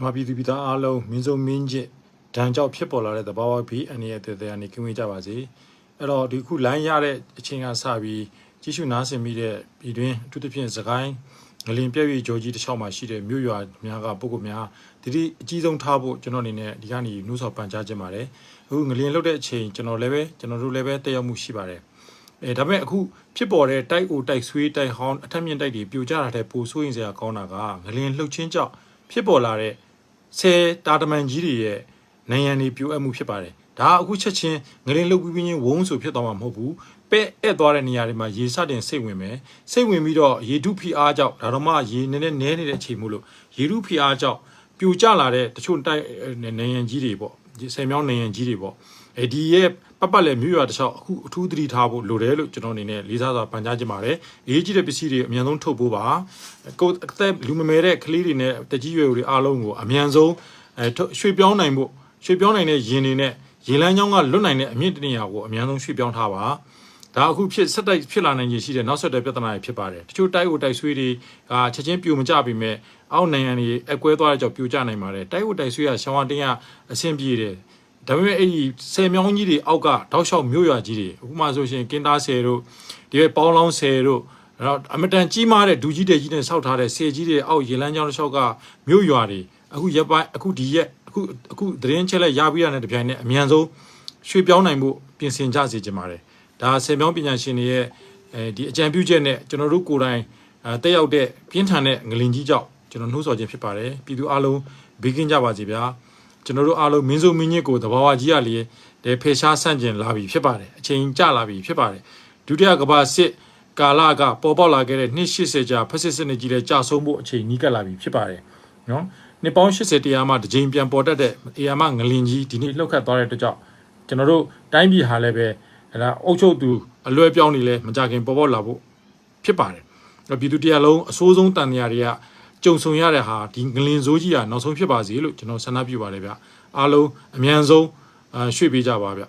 မြန်မာပြည်သူပြည်သားအားလုံးမင်းစုံမင်းကျစ်ဒဏ်ကြောင့်ဖြစ်ပေါ်လာတဲ့သဘာဝဘီအန်ရဲ့တဲ့တဲ့အနေကင်းဝေးကြပါစေအဲ့တော့ဒီခုလိုင်းရတဲ့အချိန်ကစပြီးကြီးစုနားဆင်မိတဲ့ပြည်တွင်းအထူးသဖြင့်စကိုင်းငလင်ပြည့်ရွေဂျော်ကြီးတစ်ချောင်းမှာရှိတဲ့မြို့ရွာများကပုဂ္ဂိုလ်များတတိအကြီးဆုံးထားဖို့ကျွန်တော်အနေနဲ့ဒီကနေ့နှိုးဆော်ပန်ကြားခြင်းပါတယ်အခုငလင်လုတ်တဲ့အချိန်ကျွန်တော်လည်းပဲကျွန်တော်တို့လည်းပဲတက်ရောက်မှုရှိပါတယ်အဲဒါပေမဲ့အခုဖြစ်ပေါ်တဲ့တိုက်အိုတိုက်ဆွေးတိုက်ဟောင်းအထက်မြင့်တိုက်တွေပြိုကျတာတဲ့ပိုဆိုးရင်စရာကောင်းတာကငလင်လှုပ်ချင်းကြောင့်ဖြစ်ပေါ်လာတဲ့ ဆယ်တာတမန်ကြီးတွေရဲ့နိုင်ငံတွေပြိုအပ်မှုဖြစ်ပါတယ်ဒါကအခုချက်ချင်းငရင်လုတ်ပြီးပြီးချင်းဝုန်းဆိုဖြစ်သွားမှာမဟုတ်ဘူးပဲ့အပ်သွားတဲ့နေရာတွေမှာရေစတင်စိတ်ဝင်မယ်စိတ်ဝင်ပြီးတော့ရေဒုဖိအားကြောင့်ဒါတော့မှရေနည်းနည်းနဲနေတဲ့အချိန်မို့လို့ရေဒုဖိအားကြောင့်ပြိုကျလာတဲ့တချို့တိုက်နိုင်ငံကြီးတွေပေါ့ဒီ ဆယ်မြောင်းနိုင်ငံကြီးတွေပေါ့အဲဒီရဲ့ပတ်ပတ်လည်းမြို့ရွာတစ်လျှောက်အခုအထူးသတိထားဖို့လိုတယ်လို့ကျွန်တော်အနေနဲ့လေးစားစွာပန်ကြားချင်ပါတယ်အရေးကြီးတဲ့ပစ္စည်းတွေအမြန်ဆုံးထုတ်ဖို့ပါကိုယ်အသက်လူမမယ်တဲ့ကလေးတွေနဲ့တကြီးရွယ်တွေအားလုံးကိုအမြန်ဆုံးအဲရွှေ့ပြောင်းနိုင်ဖို့ရွှေ့ပြောင်းနိုင်တဲ့ယင်တွေနဲ့ရေလမ်းကြောင်းကလွတ်နိုင်တဲ့အမြင့်တနေရာကိုအမြန်ဆုံးရွှေ့ပြောင်းထားပါ ဒါအခုဖြစ်ဆက်တိုက်ဖြစ်လာနိုင်ရရှိတဲ့နောက်ဆက်တွဲပြဿနာတွေဖြစ်ပါတယ်တချို့တိုက်အိုတိုက်ဆွေးတွေကချက်ချင်းပြိုမကျပြီမဲ့အောက်နိုင်ငံတွေအကွဲသွားတဲ့ကြောင့်ပြိုကျနိုင်ပါတယ်တိုက်အိုတိုက်ဆွေးကရှောင်းဝတင်းကအဆင်ပြေတယ်ဒါပေမဲ့အဲ့ဒီဆယ်မြောင်းကြီးတွေအောက်ကတောက်လျှောက်မြို့ရွာကြီးတွေဥပမာဆိုရှင်ကင်းသားဆယ်တို့ဒီပဲပေါင်းလောင်းဆယ်တို့အဲ့တော့အမတန်ကြီးမားတဲ့ဒူကြီးတဲ့ကြီးနဲ့ဆောက်ထားတဲ့ဆယ်ကြီးတွေအောက်ရေလမ်းကြောင်းတစ်လျှောက်ကမြို့ရွာတွေအခုရက်ပိုင်းအခုဒီရက်အခုအခုသတင်းချက်လက်ရပြီးရတဲ့တပြိုင်နက်အမြန်ဆုံးရွှေ့ပြောင်းနိုင်မှုပြင်ဆင်ကြစေချင်ပါတယ် ဒါဆယ်မြောင်းပညာရှင်တွေရဲ့အဲဒီအကြံပြုချက်နဲ့ကျွန်တော်တို့ကိုယ်တိုင်အဲတက်ရောက်တဲ့ပြင်းထန်တဲ့ငလင်ကြီးကြောင့်ကျွန်တော်နှိုးဆော်ခြင်းဖြစ်ပါတယ်ပြည်သူအားလုံးဘေးကင်းကြပါစေဗျာကျွန်တော်တို့အားလုံးမင်းစုံမင်းညစ်ကိုတဘာဝကြီးရလေတဲ့ဖေရှားဆန့်ကျင်လာပြီဖြစ်ပါတယ်အချိန်ကျလာပြီဖြစ်ပါတယ်ဒုတိယကမ္ဘာစစ်ကာလကပေါ်ပေါက်လာခဲ့တဲ့နှစ်80ကြာဖက်စစ်စစ်နေကြီးတဲ့ကြာဆုံးဖို့အချိန်နီးကပ်လာပြီဖြစ်ပါတယ်နော်နှစ်ပေါင်း80တရားမှတစ်ကြိမ်ပြန်ပေါ်တက်တဲ့အေယာမငလင်ကြီးဒီနေ့လှုပ်ခတ်သွားတဲ့အတွက်ကြောင့်ကျွန်တော်တို့တိုင်းပြည်ဟာလည်းပဲ အဲဒါအုပ်ချုပ်သူအလွဲပြောင်းနေလဲမကြခင်ပေါ်ပေါက်လာဖို့ဖြစ်ပါတယ်အဲ့တော့ပြည်သူတရားလုံးအစိုးဆုံးတန်တရားတွေကကြုံဆုံရတဲ့ဟာဒီငလင်စိုးကြီးကနောက်ဆုံးဖြစ်ပါစေလို့ကျွန်တော်ဆန္ဒပြုပါတယ်ဗျအားလုံးအမြန်ဆုံးအာရွှေ့ပေးကြပါဗျ